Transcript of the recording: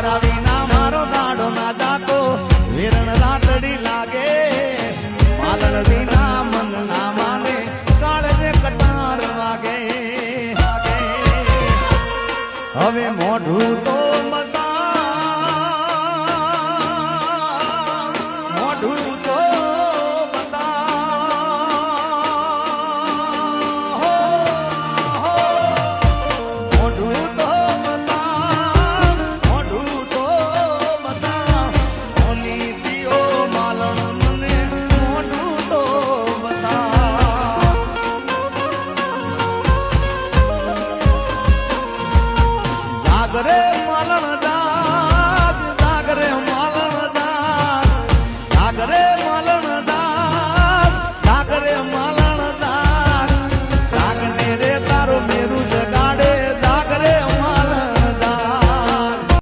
તારા વિના મારો દાડો ના જાતો વેરણ રાતડી લાગે. માલણ વિના મન ના માને. કાળને કટાર વાગે. હવે મોઢું તો સાગરે મરણ